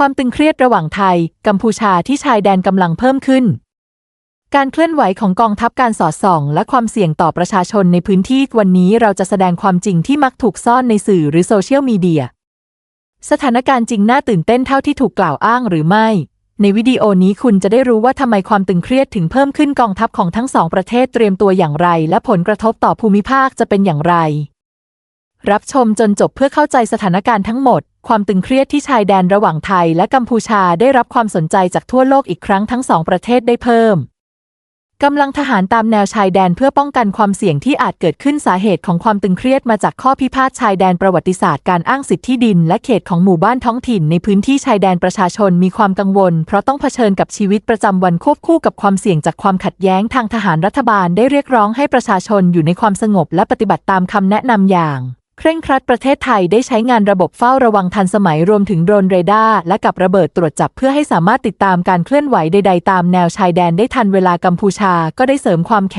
ความตึงเครียดระหว่างไทย กัมพูชาที่ชายแดนกำลังเพิ่มขึ้น การเคลื่อนไหวของกองทัพการสอดส่อง และความเสี่ยงต่อประชาชนในพื้นที่วันนี้เราจะแสดงความจริงที่มักถูกซ่อนในสื่อหรือโซเชียลมีเดีย สถานการณ์จริงน่าตื่นเต้นเท่าที่ถูกกล่าวอ้างหรือไม่ ในวิดีโอนี้คุณจะได้รู้ว่าทำไมความตึงเครียดถึงเพิ่มขึ้นกองทัพของทั้งสองประเทศเตรียมตัวอย่างไร และผลกระทบต่อภูมิภาคจะเป็นอย่างไร รับชมจนจบเพื่อเข้าใจสถานการณ์ทั้งหมด ความตึงเครียดที่ชายแดนระหว่างไทยและกัมพูชาได้รับความสนใจจากทั่วโลกอีกครั้งทั้งสองประเทศได้เพิ่มกำลังทหารตามแนวชายแดนเพื่อป้องกันความเสี่ยงที่อาจเกิดขึ้นสาเหตุของความตึงเครียดมาจากข้อพิพาทชายแดนประวัติศาสตร์การอ้างสิทธิดิน และเขตของหมู่บ้านท้องถิ่นในพื้นที่ชายแดนประชาชนมีความกังวล เพราะต้องเผชิญกับชีวิตประจำวันควบคู่กับความเสี่ยงจากความขัดแย้งทางทหารรัฐบาลได้เรียกร้องให้ประชาชนอยู่ในความสงบและปฏิบัติตามคำแนะนำอย่าง เคร่งครัดประเทศไทยได้ใช้งานระบบเฝ้าระวังทันสมัยรวมถึงโดรนเรดาร์และกับระเบิดตรวจจับเพื่อให้สามารถติดตามการเคลื่อนไหวใด ๆ ตามแนวชายแดนได้ทันเวลากัมพูชาก็ได้เสริมความแข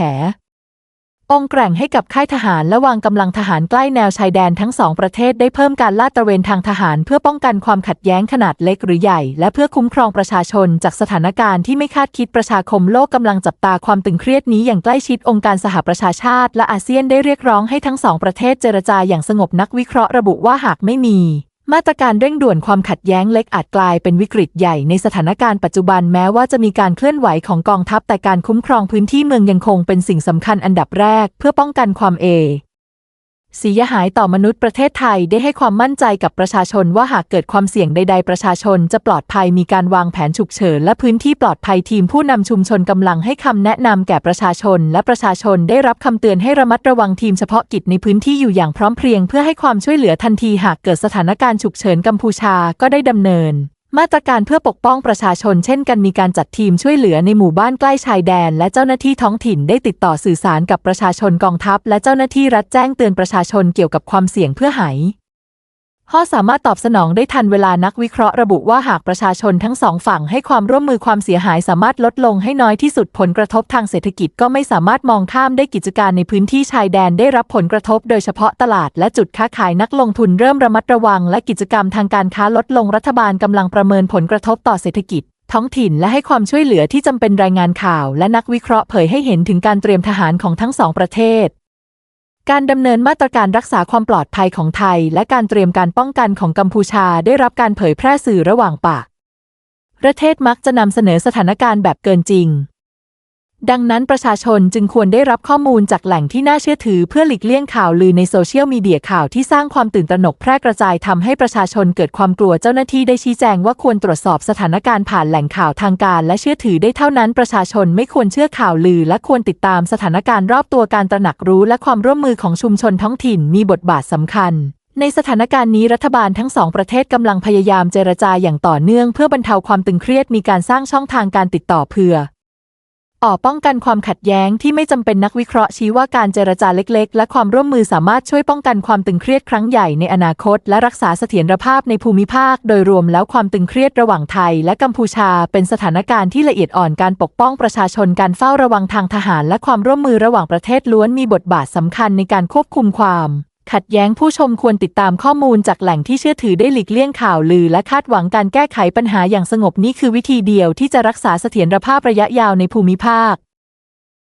องค์แกร่งให้กับค่ายทหารและวางกำลังทหารใกล้แนวชายแดนทั้งสองประเทศได้เพิ่มการลาดตระเวนทางทหาร เพื่อป้องกันความขัดแย้งขนาดเล็กหรือใหญ่ และเพื่อคุ้มครองประชาชนจากสถานการณ์ที่ไม่คาดคิดประชาคมโลกกำลังจับตาความตึงเครียดนี้อย่างใกล้ชิดองค์การสหประชาชาติ และอาเซียนได้เรียกร้องให้ทั้งสองประเทศเจรจาอย่างสงบนักวิเคราะห์ระบุว่าหากไม่มี มาตรการเร่งด่วนความขัดแย้งเล็กอาจกลายเป็นวิกฤตใหญ่ในสถานการณ์ปัจจุบันแม้ว่าจะมีการเคลื่อนไหวของกองทัพแต่การคุ้มครองพื้นที่เมืองยังคงเป็นสิ่งสำคัญอันดับแรก เพื่อป้องกันความเอ สียหายต่อมนุษย์ประเทศไทยได้ให้ความมั่นใจกับประชาชนว่าหากเกิดความเสี่ยงใด ๆ ประชาชนจะปลอดภัยมีการวางแผนฉุกเฉินและพื้นที่ปลอดภัยทีมผู้นำชุมชนกำลังให้คำแนะนำแก่ประชาชน และประชาชนได้รับคำเตือนให้ระมัดระวังทีมเฉพาะกิจในพื้นที่อยู่อย่างพร้อมเพรียง เพื่อให้ความช่วยเหลือทันทีหากเกิดสถานการณ์ฉุกเฉินกัมพูชาก็ได้ดำเนิน มาตรการเพื่อปกป้องประชาชนเช่นกันมีการจัดทีมช่วยเหลือในหมู่บ้านใกล้ชายแดน และเจ้าหน้าที่ท้องถิ่นได้ติดต่อสื่อสารกับประชาชนกองทัพ และเจ้าหน้าที่รัฐแจ้งเตือนประชาชนเกี่ยวกับความเสี่ยงเพื่อหาย ข้อสามารถตอบสนองได้ทันเวลานักวิเคราะห์ระบุว่าหากประชาชนทั้งสองฝั่งให้ความร่วมมือความเสียหายสามารถลดลงให้น้อยที่สุดผลกระทบทางเศรษฐกิจก็ไม่สามารถมองข้ามได้กิจการในพื้นที่ชายแดนได้รับผลกระทบโดยเฉพาะตลาดและจุดค้าขายนักลงทุนเริ่มระมัดระวังและกิจกรรมทางการค้าลดลงรัฐบาลกำลังประเมินผลกระทบต่อเศรษฐกิจท้องถิ่นและให้ความช่วยเหลือที่จำเป็นรายงานข่าว และนักวิเคราะห์เผยให้เห็นถึงการเตรียมทหารของทั้งสองประเทศ การดำเนินมาตรการรักษาความปลอดภัยของไทย และการเตรียมการป้องกันของกัมพูชาได้รับการเผยแพร่สื่อระหว่างปะประเทศมักจะนำเสนอสถานการณ์แบบเกินจริง ดังนั้นประชาชนจึงควรได้รับข้อมูลจากแหล่งที่น่าเชื่อถือเพื่อหลีกเลี่ยงข่าวลือในโซเชียลมีเดียข่าวที่สร้างความตื่นตระหนกแพร่กระจายทำให้ประชาชนเกิดความกลัวเจ้าหน้าที่ได้ชี้แจงว่าควรตรวจสอบสถานการณ์ผ่านแหล่งข่าวทางการและเชื่อถือได้เท่านั้นประชาชนไม่ควรเชื่อข่าวลือ และควรติดตามสถานการณ์รอบตัวการตระหนักรู้ และความร่วมมือของชุมชนท้องถิ่นมีบทบาทสำคัญในสถานการณ์นี้รัฐบาลทั้งสองประเทศกำลังพยายามเจรจาอย่างต่อเนื่องเพื่อบรรเทาความตึงเครียดมีการสร้างช่องทางการติดต่อเพื่อ ออป้องกันความขัดแย้งที่ไม่จำเป็นนักวิเคราะห์ชี้ว่าการเจรจาเล็ก ๆ และความร่วมมือสามารถช่วยป้องกันความตึงเครียดครั้งใหญ่ในอนาคต และรักษาเสถียรภาพในภูมิภาค โดยรวมแล้วความตึงเครียดระหว่างไทย และกัมพูชา เป็นสถานการณ์ที่ละเอียดอ่อนการปกป้องประชาชนการเฝ้าระวังทางทหาร และความร่วมมือระหว่างประเทศล้วนมีบทบาทสำคัญในการควบคุมความ ขัดแย้งผู้ชมควรติดตามข้อมูลจากแหล่งที่เชื่อถือได้หลีกเลี่ยงข่าวลือ และคาดหวังการแก้ไขปัญหาอย่างสงบนี่คือวิธีเดียวที่จะรักษาเสถียรภาพระยะยาวในภูมิภาค